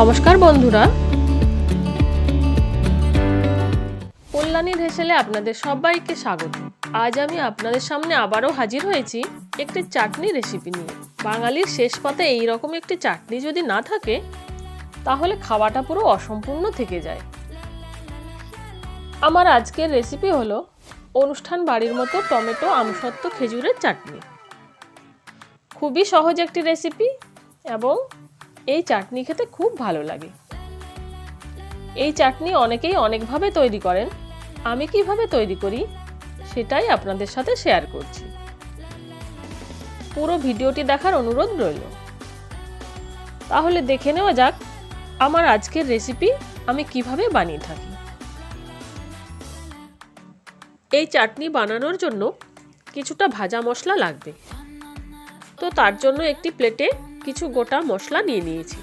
নমস্কার বন্ধুরা। কল্যাণী হেসেলে আপনাদের সবাইকে স্বাগত। আজ আমি আপনাদের সামনে আবারও হাজির হয়েছি একটি চাটনি রেসিপি নিয়ে। বাঙালির শেষ পাতে এই রকম একটি চাটনি যদি না থাকে, তাহলে খাওয়াটা পুরো অসম্পূর্ণ থেকে যায়। আমার আজকের রেসিপি হলো অনুষ্ঠান বাড়ির মতো টমেটো আমসত্ত্ব খেজুরের চাটনি। খুবই সহজ একটি রেসিপি এবং এই চাটনি খেতে খুব ভালো লাগে। এই চাটনি অনেকেই অনেকভাবে তৈরি করেন। আমি কীভাবে তৈরি করি, সেটাই আপনাদের সাথে শেয়ার করছি। পুরো ভিডিওটি দেখার অনুরোধ রইল। তাহলে দেখে নেওয়া যাক, আমার আজকের রেসিপি আমি কীভাবে বানিয়ে থাকি। এই চাটনি বানানোর জন্য কিছুটা ভাজা মশলা লাগবে। তো তার জন্য একটি প্লেটে কিছু গোটা মশলা নিয়ে নিয়েছি।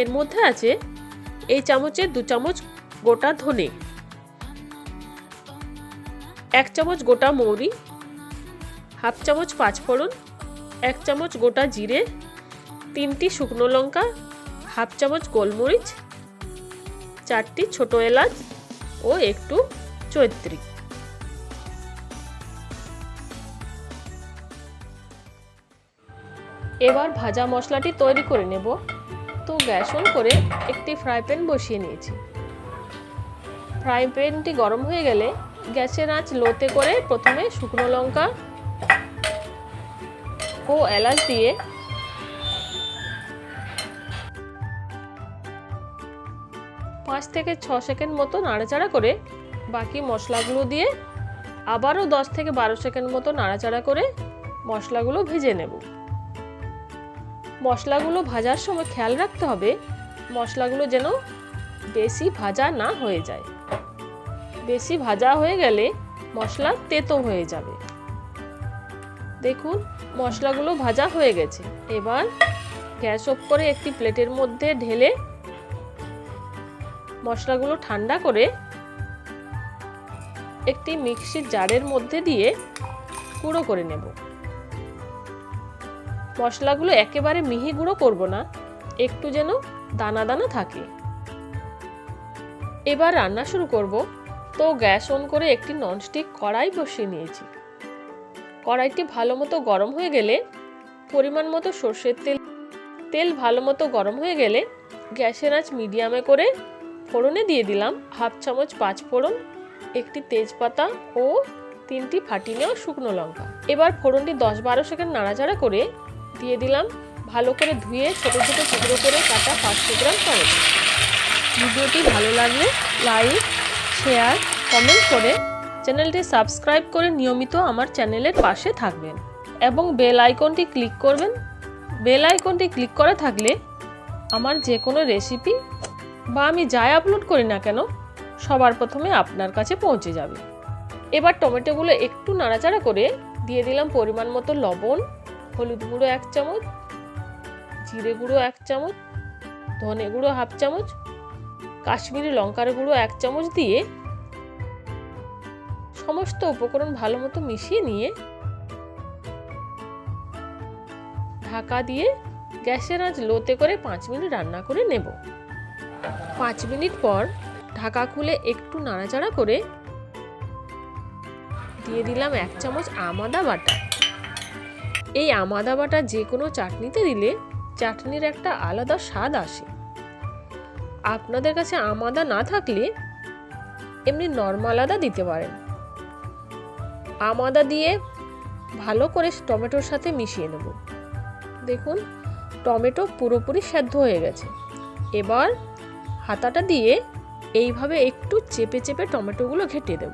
এর মধ্যে আছে এই চামচের দু চামচ গোটা ধনে, এক চামচ গোটা মৌরি, হাফ চামচ পাঁচফোড়ন, এক চামচ গোটা জিরে, তিনটি শুকনো লঙ্কা, হাফ চামচ গোলমরিচ, চারটি ছোট এলাচ ও একটু চৈত্রী এবার ভাজা মশলাটি তৈরি করে নেব। তো গ্যাস অন করে একটি ফ্রাই প্যান বসিয়ে নিয়েছি। ফ্রাই প্যানটি গরম হয়ে গেলে গ্যাসের আঁচ লোতে করে প্রথমে শুকনো লঙ্কা ও এলাচ দিয়ে পাঁচ থেকে ছ সেকেন্ড মতো নাড়াচাড়া করে বাকি মশলাগুলো দিয়ে আবারও দশ থেকে বারো সেকেন্ড মতো নাড়াচাড়া করে মশলাগুলো ভেজে নেব। মশলাগুলো ভাজার সময় খেয়াল রাখতে হবে। মশলাগুলো যেন বেশি ভাজা না হয়ে যায়। বেশি ভাজা হয়ে গেলে মশলা তেতো হয়ে যাবে। দেখুন, মশলাগুলো ভাজা হয়ে গেছে। এবার গ্যাস অফ করে একটি প্লেটের মধ্যে ঢেলে মশলাগুলো ঠান্ডা করে একটি মিক্সির জারের মধ্যে দিয়ে গুঁড়ো করে নেব। মশলাগুলো একেবারে মিহি গুঁড়ো করব না, একটু যেন দানা দানা থাকে। এবার রান্না শুরু করব। তো গ্যাস অন করে একটি ননস্টিক কড়াই বসিয়ে নিয়েছি। কড়াইটি ভালো মতো গরম হয়ে গেলে, পরিমাণ মতো সর্ষের তেল তেল ভালো মতো গরম হয়ে গেলে গ্যাসের আঁচ মিডিয়ামে করে ফোড়নে দিয়ে দিলাম হাফ চামচ পাঁচ ফোড়ন, একটি তেজপাতা ও তিনটি ফাটিয়ে নেওয়া শুকনো লঙ্কা। এবার ফোড়নটি দশ বারো সেকেন্ড নাড়াচাড়া করে দিয়ে দিলাম। ভালো করে ধুয়ে ছোটো ছোটো টুকরো করে কাটা পাঁচশো গ্রাম টমেটো। ভিডিওটি ভালো লাগলে লাইক, শেয়ার, কমেন্ট করে চ্যানেলটি সাবস্ক্রাইব করে নিয়মিত আমার চ্যানেলের পাশে থাকবেন এবং বেল আইকনটি ক্লিক করবেন। বেল আইকনটি ক্লিক করে থাকলে আমার যে কোনো রেসিপি বা আমি যাই আপলোড করি না কেন, সবার প্রথমে আপনার কাছে পৌঁছে যাবে। এবার টমেটোগুলো একটু নাড়াচাড়া করে দিয়ে দিলাম পরিমাণ মতো লবণ হলুদ গুঁড়ো এক চামচ, জিরে গুঁড়ো এক চামচ, ধনে গুঁড়ো হাফ চামচ, কাশ্মীরি লঙ্কার গুঁড়ো এক চামচ দিয়ে সমস্ত উপকরণ ভালো মতো মিশিয়ে নিয়ে ঢাকা দিয়ে গ্যাসের আঁচ লোতে করে পাঁচ মিনিট রান্না করে নেব। পাঁচ মিনিট পর ঢাকা খুলে একটু নাড়াচাড়া করে দিয়ে দিলাম এক চামচ আমাদা বাটা এই আমাদা বাটা যে কোনো চাটনিতে দিলে চাটনির একটা আলাদা স্বাদ আসে। আপনাদের কাছে আমাদা না থাকলে এমনি নর্মাল আদা দিতে পারেন। আমাদা দিয়ে ভালো করে টমেটোর সাথে মিশিয়ে নেব। দেখুন, টমেটো পুরোপুরি সেদ্ধ হয়ে গেছে। এবার হাতাটা দিয়ে এইভাবে একটু চেপে চেপে টমেটোগুলো ঘেটে দেব।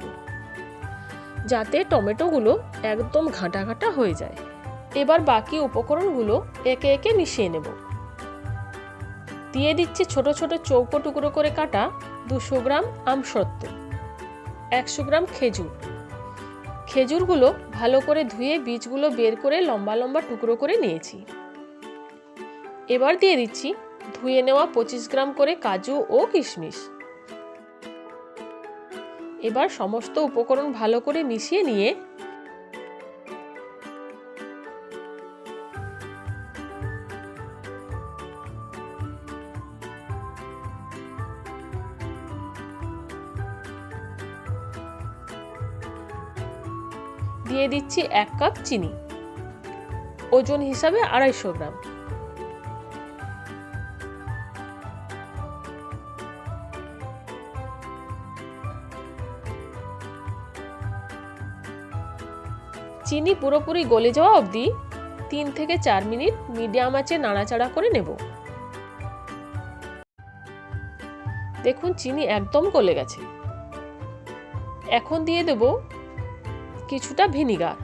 যাতে টমেটোগুলো একদম ঘাঁটা ঘাঁটা হয়ে যায়। এবার বাকি উপকরণগুলো একে একে মিশিয়ে নেব। দিয়ে দিচ্ছি ছোট ছোট চৌকো টুকরো করে কাটা দুশো গ্রাম আমসত্ত্ব, একশো গ্রাম খেজুর। খেজুরগুলো ভালো করে ধুয়ে বীজগুলো বের করে লম্বা লম্বা টুকরো করে নিয়েছি। এবার দিয়ে দিচ্ছি ধুয়ে নেওয়া পঁচিশ গ্রাম করে কাজু ও কিশমিশ। এবার সমস্ত উপকরণ ভালো করে মিশিয়ে নিয়ে দিয়ে দিচ্ছি এক কাপ চিনি। ওজন হিসাবে আড়াইশো গ্রাম। চিনি পুরোপুরি গলে যাওয়া অবধি তিন থেকে চার মিনিট মিডিয়াম আঁচে নাড়াচাড়া করে নেব। দেখুন, চিনি একদম গলে গেছে। এখন দিয়ে দেব কিছুটা ভিনিগার।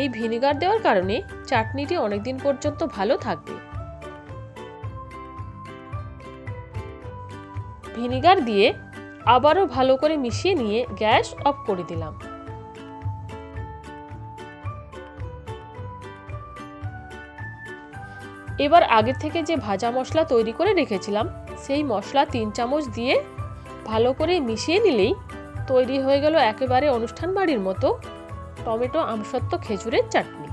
এই ভিনিগার দেওয়ার কারণে চাটনিটি অনেকদিন পর্যন্ত ভালো থাকবে। ভিনিগার দিয়ে আবারও ভালো করে মিশিয়ে নিয়ে গ্যাস অফ করে দিলাম। এবার আগে থেকে যে ভাজা মশলা তৈরি করে রেখেছিলাম, সেই মশলা তিন চামচ দিয়ে ভালো করে মিশিয়ে নিলেই তৈরি হয়ে গেল একেবারে অনুষ্ঠান বাড়ির মতো টমেটো আমসত্ত্ব খেজুরের চাটনি।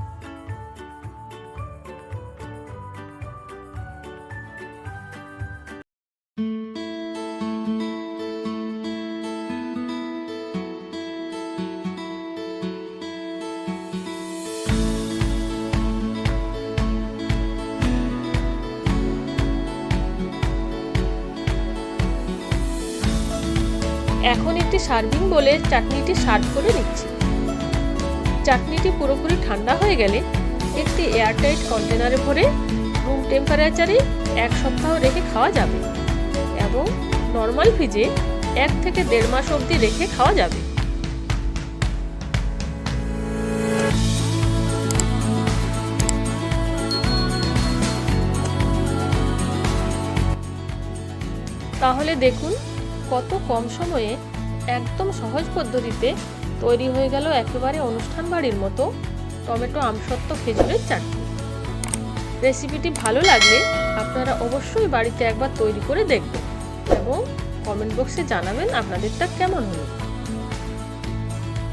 এখন একটি সার্ভিং বলে চাটনিটি সার্ভ করে নিচ্ছি চাটনিটি পুরোপুরি ঠান্ডা হয়ে গেলে একটি এয়ারটাইট কন্টেনারে ভরে রুম টেম্পারেচারে এক সপ্তাহ রেখে খাওয়া যাবে এবং নর্মাল ফ্রিজে এক থেকে দেড় মাস অবধি রেখে খাওয়া যাবে। তাহলে দেখুন কত কম সময়ে একদম সহজ পদ্ধতিতে তৈরি হয়ে গেল একেবারে অনুষ্ঠান বাড়ির মতো টমেটো আমসত্ব খেজুরের চাটনি। রেসিপিটি ভালো লাগলে আপনারা অবশ্যই বাড়িতে একবার তৈরি করে দেখবেন এবং কমেন্ট বক্সে জানাবেন আপনাদেরটা কেমন হলো।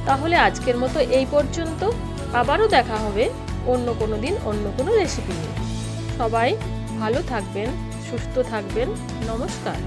তাহলে আজকের মতো এই পর্যন্ত। আবারও দেখা হবে অন্য কোনো দিন অন্য কোনো রেসিপি নিয়ে। সবাই ভালো থাকবেন, সুস্থ থাকবেন। নমস্কার।